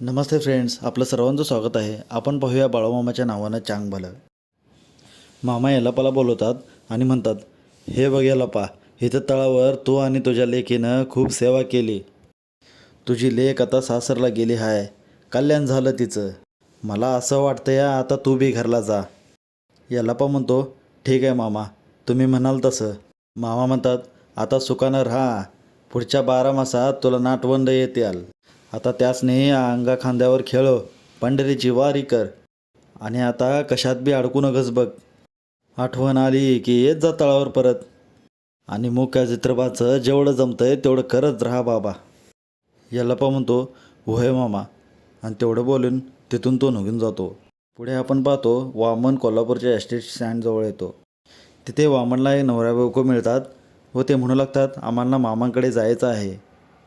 नमस्ते friends आपलं सर्वांचं स्वागत आहे. आपण पाहूया बाळूमामाच्या नावानं चांग भलं. मामा यल्लापाला बोलवतात आणि म्हणतात हे बघ लपा इथं तळावर तू आणि तुझ्या लेकीनं खूप सेवा केली. तुझी लेक आता सासरला गेली हाय. कल्याण झालं तिचं. मला असं वाटतं या आता तू बी घरला जा. यल्लापा म्हणतो ठीक आहे मामा तुम्ही म्हणाल तसं. मामा म्हणतात आता सुखानं राहा. पुढच्या बारा मासात तुला नाटवंड आल आता त्यासने अंगा खांद्यावर खेळो पंढरीची वारी कर. आणि आता कशात बी अडकू नकच बघ. आठवण आली की येत जा तळावर परत. आणि मुख्या चित्रपाचं जेवढं जमतंय तेवढं करत राहा बाबा. याला पण म्हणतो होय मामा. आणि तेवढं बोलून तिथून तो निघून जातो. पुढे आपण पाहतो वामन कोल्हापूरच्या एस्टेट स्टँडजवळ येतो. तिथे वामनला एक नवऱ्या बायको मिळतात व ते म्हणू लागतात आम्हाला मामांकडे जायचं आहे.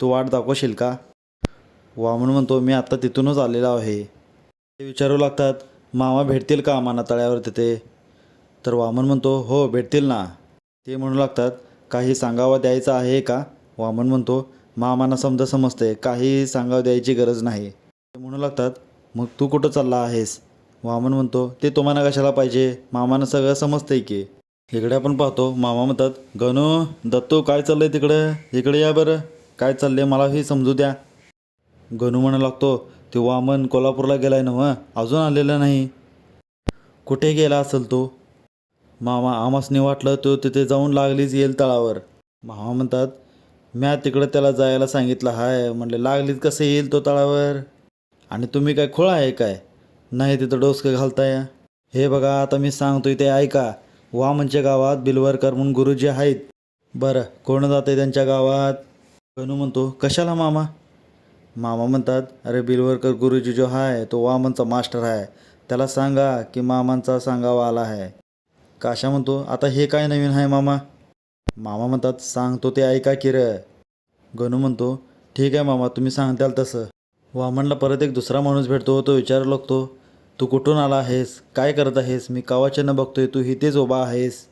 तू वाट दाखवशील का? वामन म्हणतो मी आत्ता तिथूनच आलेलो आहे. ते विचारू लागतात मामा भेटतील का आम्हाला तळ्यावर तिथे? तर वामन म्हणतो हो भेटतील ना. ते म्हणू लागतात काही सांगावं द्यायचं आहे का? वामन म्हणतो मामांना समजा समजते काही सांगावं द्यायची गरज नाही. ते म्हणू लागतात मग तू कुठं चालला आहेस? वामन म्हणतो ते तुम्हाला कशाला पाहिजे? मामानं सगळं समजतंय की. इकडे आपण पाहतो मामा म्हणतात गणू दत्तू काय चाललंय तिकडं? इकडे या बरं. काय चाललंय मला हे समजू द्या. गणू म्हणा लागतो ते वामन कोल्हापूरला गेलाय ना मग अजून आलेला नाही. कुठे गेला असेल तो? मामा आमासने वाटलं तो तिथे जाऊन लागलीच येईल तळावर. मामा म्हणतात म्या तिकडं त्याला जायला सांगितलं हाय म्हणले लागलीच कसं येईल तो तळावर? आणि तुम्ही काय खोळा आहे काय? नाही तिथं डोसकं घालताय? हे बघा आता मी सांगतोय ते ऐका. वामनच्या म्हणजे गावात बिलवरकर म्हणून गुरुजी आहेत. बरं कोण जाते त्यांच्या गावात? गणू म्हणतो कशाला मामा? मामा म्हणतात अरे बिलवरकर गुरुजी जो आहे तो वामनचा मास्टर आहे त्याला सांगा की मामांचा सांगावा आला आहे काशा म्हणतो आता हे काय नवीन आहे मामा? मामा म्हणतात सांगतो ते ऐका की र. गणू म्हणतो ठीक आहे मामा तुम्ही सांगताल तसं. वामनला परत एक दुसरा माणूस भेटतो तो विचारू लागतो तू कुठून आला आहेस? काय करत आहेस? मी कावाच्यानं बघतोय तू इथेच उभा आहेस.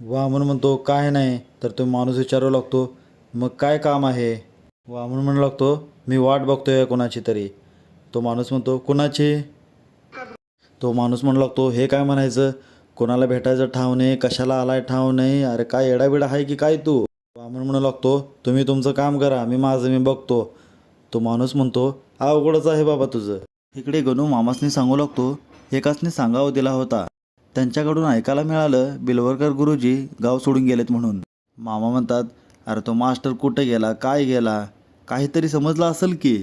वामन म्हणतो काय नाही. तर तो माणूस विचारू लागतो मग काय काम आहे? वामन म्हणू लागतो मी वाट बघतोय कोणाची तरी. तो माणूस म्हणतो कुणाची? तो माणूस म्हणू लागतो हे काय म्हणायचं? कोणाला भेटायचं ठाव नाही कशाला आलाय ठाव नाही? अरे काय एडाबिडा आहे की काय तू? वामन म्हणू लागतो तुम्ही तुमचं काम करा मी माझं मी बघतो. तो माणूस म्हणतो हा अवघडच आहे बाबा तुझं. इकडे गणू मामासनी सांगू लागतो एकासनी सांगावं दिला होता. त्यांच्याकडून ऐकायला मिळालं बिलवरकर गुरुजी गाव सोडून गेलेत म्हणून. मामा म्हणतात अरे तो मास्टर कुठे गेला? काय गेला? काहीतरी समजलं असेल की.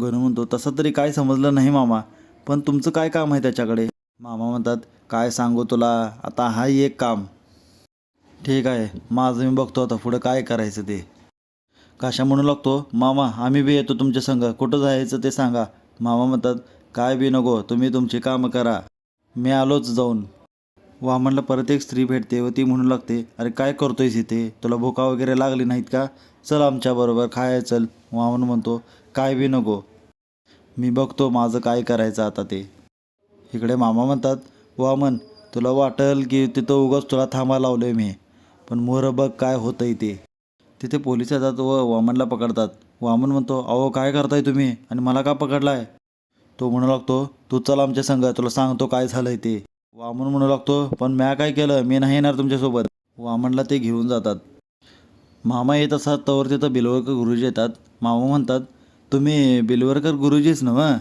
गणू म्हणतो तसं तरी काय समजलं नाही मामा पण तुमचं काय काम आहे त्याच्याकडे? मामा म्हणतात काय सांगू तुला आता हा एक काम. ठीक आहे माझं मी बघतो आता पुढं काय करायचं ते. काशा म्हणू लागतो मामा आम्ही बी येतो तुमच्या संग कुठं जायचं ते सांगा. मामा म्हणतात काय बी नको तुम्ही तुमची कामं करा मी आलोच जाऊन. वामनला परत एक स्त्री भेटते व ती म्हणू लागते अरे काय करतोयस इथे? तुला भुका वगैरे लागली नाहीत का? चल आमच्याबरोबर खाय चल? वामन म्हणतो काय बी नको. मी बघतो माझं काय करायचं आता ते. इकडे मामा म्हणतात वामन तुला वाटेल की तिथं उगाच तुला थांबा लावलं मी पण मोर बघ काय होतंय ते. तिथे पोलीस येतात व वामनला पकडतात. वामन म्हणतो अहो काय करताय तुम्ही? आणि मला का पकडलाय? तो म्हणू लागतो तू चल आमच्या संघ तुला सांगतो काय झालंय ते. वामन म्हणू लागतो पण म्या काय केलं? मी नाही येणार तुमच्यासोबत. वामनला ते घेऊन जातात. मामा येत असतात तवर तिथं बिलवरकर गुरुजी येतात. मामा म्हणतात तुम्ही बिलवरकर गुरुजीच ना मग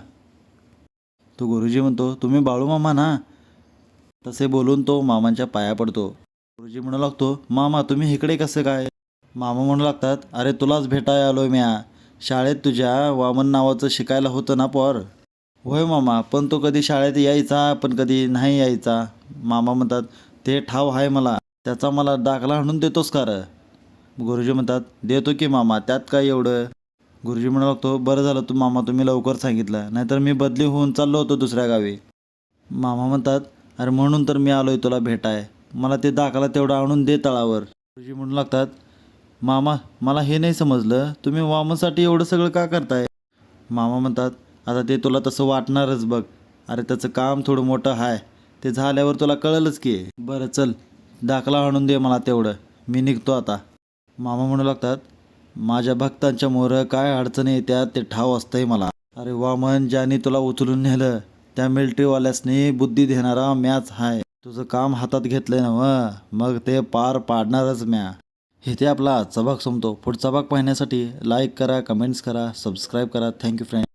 तो गुरुजी म्हणतो तुम्ही बाळू मामा ना? तसे बोलून तो मामांच्या पाया पडतो. गुरुजी म्हणू लागतो मामा तुम्ही इकडे कसं काय? मामा म्हणू लागतात अरे तुलाच भेटाय आलो म्या. शाळेत तुझ्या वामन नावाचं शिकायला होतं ना पोर? होय मामा पण तो कधी शाळेत यायचा पण कधी नाही यायचा. मामा म्हणतात ते ठाव आहे मला त्याचा मला दाखला आणून देतोस का र? गुरुजी म्हणतात देतो की मामा त्यात काय एवढं? गुरुजी म्हणू लागतो बरं झालं तू मामा तुम्ही लवकर सांगितलं नाहीतर मी बदली होऊन चाललो होतो दुसऱ्या गावी. मामा म्हणतात अरे म्हणून तर मी आलोय तुला भेटाय. मला ते दाखला तेवढं आणून दे तळावर. गुरुजी म्हणू लागतात मामा मला हे नाही समजलं. तुम्ही वामासाठी एवढं सगळं का करताय? मामा म्हणतात आता ते तुला तसं वाटणारच बघ. अरे त्याचं काम थोडं मोठं आहे ते झाल्यावर तुला कळलंच की. बरं चल. दाखला आणून दे मला तेवढं. मी निघतो आता. मामा म्हणू लागतात माझ्या भक्तांच्या मोर काय अडचणी येत्यात ते ठाव असतंय मला. अरे वामन ज्याने तुला उचलून नेलं त्या मिलिटरीवाल्यासनी बुद्धी देणारा मॅच हाय. तुझं काम हातात घेतलंय ना व मग ते पार पाडणारच म्या. इथे आपला आजचा भाग संपतो. पुढचा भाग पाहण्यासाठी लाईक करा कमेंट्स करा सबस्क्राईब करा. Thank you friend